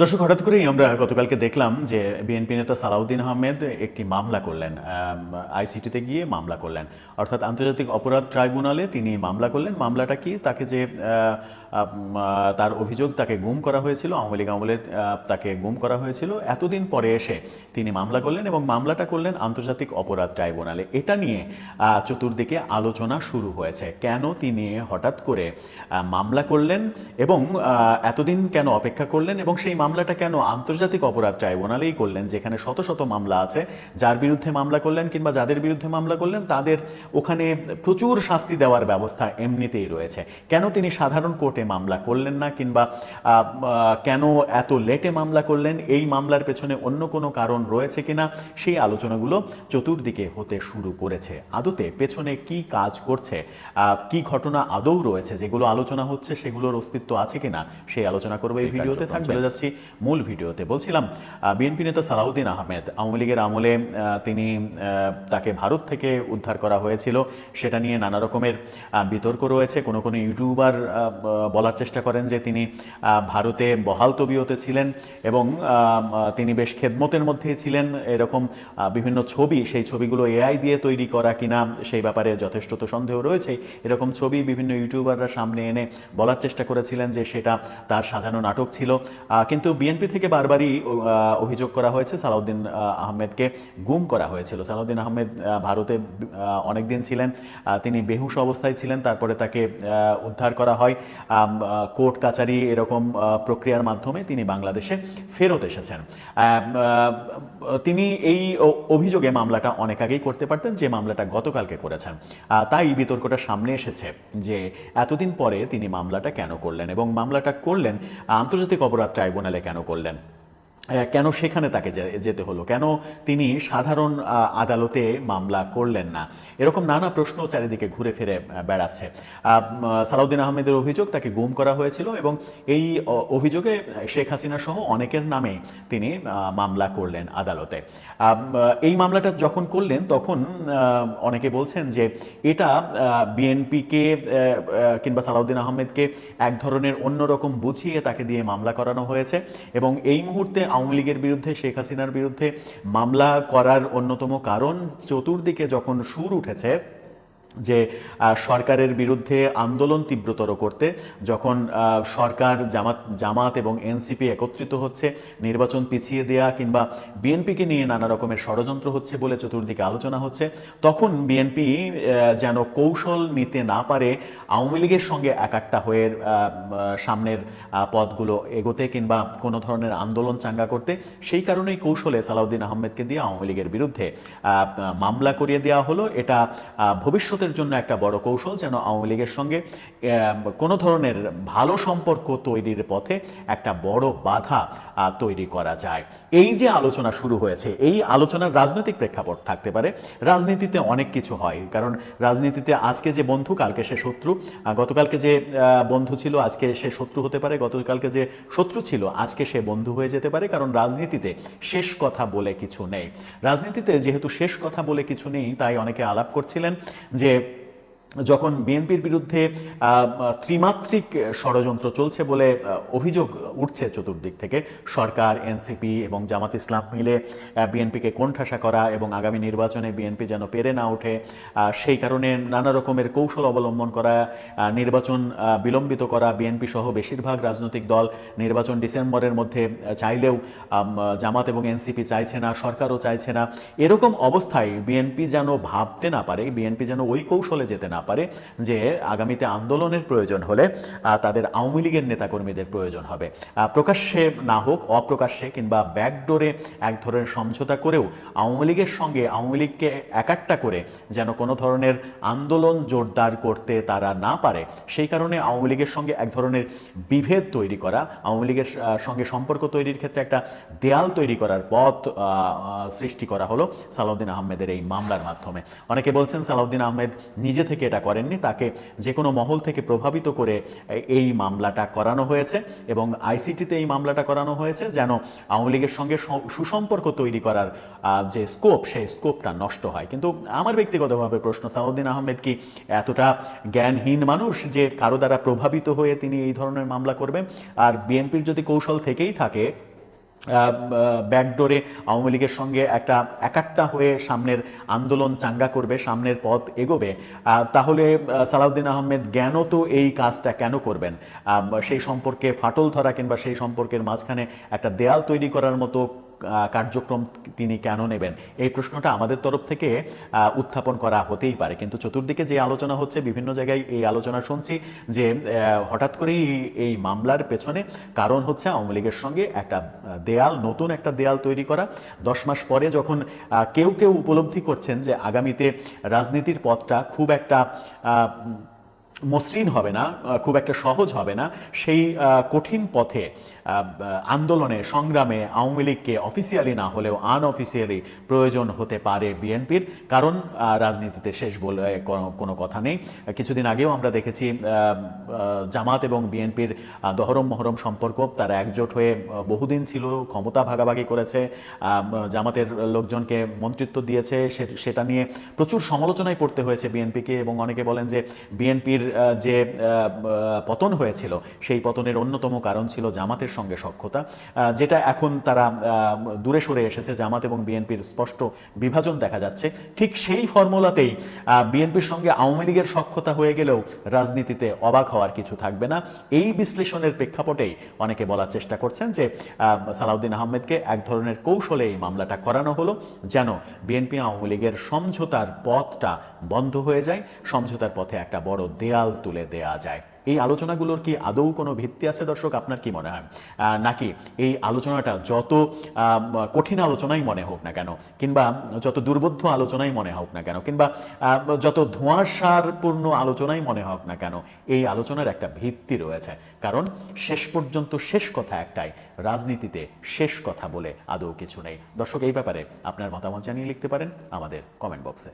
দর্শক, হঠাৎ করেই আমরা গতকালকে দেখলাম যে বিএনপি নেতা সালাউদ্দিন আহমেদ একটি মামলা করলেন আইসিটিতে গিয়ে মামলা করলেন। অর্থাৎ আন্তর্জাতিক অপরাধ ট্রাইব্যুনালে তিনি মামলা করলেন। মামলাটা কি? তাকে যে তার অভিযোগ তাকে গুম করা হয়েছিল, আওয়ামী লীগ আমলে তাকে গুম করা হয়েছিল। এতদিন পরে এসে তিনি মামলা করলেন এবং মামলাটা করলেন আন্তর্জাতিক অপরাধ ট্রাইব্যুনালে। এটা নিয়ে চতুর্দিকে আলোচনা শুরু হয়েছে। কেন তিনি হঠাৎ করে মামলা করলেন এবং এতদিন কেন অপেক্ষা করলেন এবং সেই মামলাটা কেন আন্তর্জাতিক অপরাধ ট্রাইব্যুনালেই করলেন, যেখানে শত শত মামলা আছে, যার বিরুদ্ধে মামলা করলেন কিংবা যাদের বিরুদ্ধে মামলা করলেন, তাদের ওখানে প্রচুর শাস্তি দেওয়ার ব্যবস্থা এমনিতেই রয়েছে। কেন তিনি সাধারণ কোর্টে মামলা করলেন না কিংবা কেন এত লেটে মামলা করলেন এই মামলার পেছনে অন্য কোনো কারণ রয়েছে কিনা সেই আলোচনাগুলো চতুর্দিকে হতে শুরু করেছে। আদতে পেছনে কি কাজ করছে কি ঘটনা আদৌ রয়েছে যেগুলো আলোচনা হচ্ছে সেগুলোর অস্তিত্ব আছে কিনা সেই আলোচনা করব এই ভিডিওতে। থাক চলে যাচ্ছি মূল ভিডিওতে। বলছিলাম বিএনপি নেতা সালাউদ্দিন আহমেদ আওয়ামী লীগের আমলে তিনি তাকে ভারত থেকে উদ্ধার করা হয়েছিল। সেটা নিয়ে নানা রকমের বিতর্ক রয়েছে। কোনো কোনো ইউটিউবার বলার চেষ্টা করেন যে তিনি ভারতে বহাল তবিয়তে ছিলেন এবং তিনি বেশ খেদমতের মধ্যেই ছিলেন। এরকম বিভিন্ন ছবি, সেই ছবিগুলো এআই দিয়ে তৈরি করা কিনা, সেই ব্যাপারে যথেষ্ট তো সন্দেহ রয়েছে এরকম ছবি বিভিন্ন ইউটিউবাররা সামনে এনে বলার চেষ্টা করেছিলেন যে সেটা তার সাজানো নাটক ছিল। কিন্তু বিএনপি থেকে বারবারই অভিযোগ করা হয়েছে, সালাউদ্দিন আহমেদকে গুম করা হয়েছিল। সালাউদ্দিন আহমেদ ভারতে অনেক দিন ছিলেন। তিনি বেহুশ অবস্থায় ছিলেন, তারপরে তাকে উদ্ধার করা হয়। কোর্ট কাচারি এরকম প্রক্রিয়ার মাধ্যমে তিনি বাংলাদেশে ফেরত এসেছেন। তিনি এই অভিযোগে মামলাটা অনেক আগেই করতে পারতেন, যে মামলাটা গতকালকে করেছেন। তাই বিতর্কটা সামনে এসেছে যে এতদিন পরে তিনি মামলাটা কেন করলেন এবং মামলাটা করলেন, আন্তর্জাতিক অপরাধ ট্রাইব্যুনালে কেন করলেন? কেন সেখানে তাকে যেতে হলো? কেন তিনি সাধারণ আদালতে মামলা করলেন না? এরকম নানা প্রশ্ন চারিদিকে ঘুরে ফিরে বেড়াচ্ছে। সালাউদ্দিন আহমেদের অভিযোগ তাকে গুম করা হয়েছিল এবং এই অভিযোগে শেখ হাসিনা সহ অনেকের নামে তিনি মামলা করলেন আদালতে। এই মামলাটা যখন করলেন তখন অনেকে বলছেন যে এটা বিএনপিকে কিংবা সালাউদ্দিন আহমেদকে এক ধরনের অন্যরকম বুঝিয়ে তাকে দিয়ে মামলা করানো হয়েছে এবং এই মুহূর্তে আওয়ামী লীগের বিরুদ্ধে শেখ হাসিনার বিরুদ্ধে মামলা করার অন্যতম কারণ চতুর্দিকে যখন সুর উঠেছে যে সরকারের বিরুদ্ধে আন্দোলন তীব্রতর করতে যখন সরকার জামাত জামাত এবং এনসিপি একত্রিত হচ্ছে নির্বাচন পিছিয়ে দেয়া কিংবা বিএনপিকে নিয়ে নানা রকমের ষড়যন্ত্র হচ্ছে বলে চতুর্দিকে আলোচনা হচ্ছে তখন বিএনপি যেন কৌশল নিতে না পারে আওয়ামী লীগের সঙ্গে একাট্টা হয়ে সামনের আহ, পথগুলো এগোতে কিংবা কোনো ধরনের আন্দোলন চাঙ্গা করতে সেই কারণেই কৌশলে সালাউদ্দিন আহমেদকে দিয়ে আওয়ামী লীগের বিরুদ্ধে মামলা করিয়ে দেওয়া হলো। এটা আহ, ভবিষ্যতের জন্য একটা বড় কৌশল যেন আওয়ামী লীগের সঙ্গে কোনো ধরনের ভালো সম্পর্ক তৈরির পথে একটা বড় বাধা তৈরি করা যায়। এই যে আলোচনা শুরু হয়েছে, এই আলোচনার রাজনৈতিক প্রেক্ষাপট থাকতে পারে। রাজনীতিতে অনেক কিছু হয়, কারণ রাজনীতিতে আজকে যে বন্ধু, কালকে সে শত্রু। গতকালকে যে বন্ধু ছিল, আজকে সে শত্রু হতে পারে। গতকালকে যে শত্রু ছিল, আজকে সে বন্ধু হয়ে যেতে পারে, কারণ রাজনীতিতে শেষ কথা বলে কিছু নেই। রাজনীতিতে যেহেতু শেষ কথা বলে কিছু নেই, তাই অনেকে আলাপ করছিলেন যে que যখন বিএনপির বিরুদ্ধে ত্রিমাত্রিক ষড়যন্ত্র চলছে বলে অভিযোগ উঠছে চতুর্দিক থেকে, সরকার, এনসিপি এবং জামাত ইসলাম মিলে বিএনপিকে কোণঠাসা করা এবং আগামী নির্বাচনে বিএনপি যেন পেরে না ওঠে সেই কারণে নানা রকমের কৌশল অবলম্বন করা নির্বাচন বিলম্বিত করা, বিএনপি সহ বেশিরভাগ রাজনৈতিক দল নির্বাচন ডিসেম্বরের মধ্যে চাইলেও জামাত এবং এনসিপি চাইছে না, সরকারও চাইছে না, এরকম অবস্থায় বিএনপি যেন ভাবতে না পারে, বিএনপি যেন ওই কৌশলে যেতে না পারে যে আগামীতে আন্দোলনের প্রয়োজন হলে তাদের আওয়ামী লীগের নেতাকর্মীদের প্রয়োজন হবে। প্রকাশ্যে না হোক, অপ্রকাশ্যে কিংবা ব্যাকডোরে এক ধরনের সমঝোতা করেও আওয়ামী লীগের সঙ্গে আওয়ামী লীগকে একাট্টা করে যেন কোনো ধরনের আন্দোলন জোরদার করতে তারা না পারে, সেই কারণে আওয়ামী লীগের সঙ্গে এক ধরনের বিভেদ তৈরি করা, আওয়ামী লীগের সঙ্গে সম্পর্ক তৈরির ক্ষেত্রে একটা দেয়াল তৈরি করার পথ সৃষ্টি করা হলো সালাউদ্দিন আহমেদের এই মামলার মাধ্যমে। অনেকে বলছেন সালাউদ্দিন আহমেদ নিজে থেকে এটা করেননি, তাকে যে কোনো মহল থেকে প্রভাবিত করে এই মামলাটা করানো হয়েছে এবং আইসিটিতে এই মামলাটা করানো হয়েছে যেন আওয়ামী লীগের সঙ্গে সুসম্পর্ক তৈরি করার যে স্কোপ, সেই স্কোপটা নষ্ট হয়। কিন্তু আমার ব্যক্তিগতভাবে প্রশ্ন, সাউদ্দিন আহমেদ কি এতটা জ্ঞানহীন মানুষ যে কারও দ্বারা প্রভাবিত হয়ে তিনি এই ধরনের মামলা করবেন? আর বিএনপির যদি কৌশল থেকেই থাকে ব্যাকডোরে আওয়ামী লীগের সঙ্গে একটা একাট্টা হয়ে সামনের আন্দোলন চাঙ্গা করবে, সামনের পথ এগোবে। তাহলে সালাউদ্দিন আহমেদ জ্ঞান তো এই কাজটা কেন করবেন? সেই সম্পর্কে ফাটল ধরা কিংবা সেই সম্পর্কের মাঝখানে একটা দেয়াল তৈরি করার মতো কার্যক্রম তিনি কেন নেবেন? এই প্রশ্নটা আমাদের তরফ থেকে উত্থাপন করা হতেই পারে। কিন্তু চতুর্দিকে যে আলোচনা হচ্ছে, বিভিন্ন জায়গায় এই আলোচনা শুনছি যে হঠাৎ করেই এই- মামলার পেছনে কারণ হচ্ছে আওয়ামী লীগের সঙ্গে একটা দেয়াল, নতুন একটা দেয়াল তৈরি করা। দশ মাস পরে যখন কেউ কেউ উপলব্ধি করছেন যে, আগামীতে রাজনীতির পথটা খুব একটা মসৃণ হবে না খুব একটা সহজ হবে না। সেই কঠিন পথে আন্দোলনে, সংগ্রামে আওয়ামী লীগকে অফিসিয়ালি না হলেও আনঅফিসিয়ালি প্রয়োজন হতে পারে বিএনপির। কারণ রাজনীতিতে শেষ বলে কোনো- কথা নেই। কিছুদিন আগেও আমরা দেখেছি জামাত এবং বিএনপির দহরম মহরম সম্পর্ক। তারা একজোট হয়ে বহুদিন ছিল, ক্ষমতা ভাগাভাগি করেছে। জামাতের লোকজনকে মন্ত্রিত্ব দিয়েছে। সেটা নিয়ে প্রচুর সমালোচনায় পড়তে হয়েছে বিএনপিকে এবং অনেকে বলেন যে বিএনপির যে পতন হয়েছিল, সেই পতনের অন্যতম কারণ ছিল জামাতের সঙ্গে সক্ষতা যেটা এখন তারা দূরে সরে এসেছে, জামাত এবং বিএনপির স্পষ্ট বিভাজন দেখা যাচ্ছে। ঠিক সেই ফর্মুলাতেই বিএনপির সঙ্গে আওয়ামী লীগের সক্ষতা হয়ে গেলেও রাজনীতিতে অবাক হওয়ার কিছু থাকবে না। এই বিশ্লেষণের প্রেক্ষাপটেই অনেকে বলার চেষ্টা করছেন যে সালাউদ্দিন আহমেদকে এক ধরনের কৌশলে এই মামলাটা করানো হলো, যেন বিএনপি আওয়ামী লীগের সমঝোতার পথটা বন্ধ হয়ে যায়, সমঝোতার পথে একটা বড় দেয়াল তুলে দেয়া যায়। এই আলোচনাগুলোর কি আদৌ কোনো ভিত্তি আছে দর্শক? আপনার কি মনে হয়? নাকি এই আলোচনাটা যত কঠিন আলোচনাই মনে হোক না কেন, কিংবা যত দুর্বোধ্য আলোচনাই মনে হোক না কেন, কিংবা যত ধোঁয়াশারপূর্ণ আলোচনাই মনে হোক না কেন, এই আলোচনার একটা ভিত্তি রয়েছে। কারণ শেষ পর্যন্ত শেষ কথা একটাই, রাজনীতিতে শেষ কথা বলে আদৌ কিছু নেই। দর্শক, এই ব্যাপারে আপনার মতামত জানিয়ে লিখতে পারেন আমাদের কমেন্ট বক্সে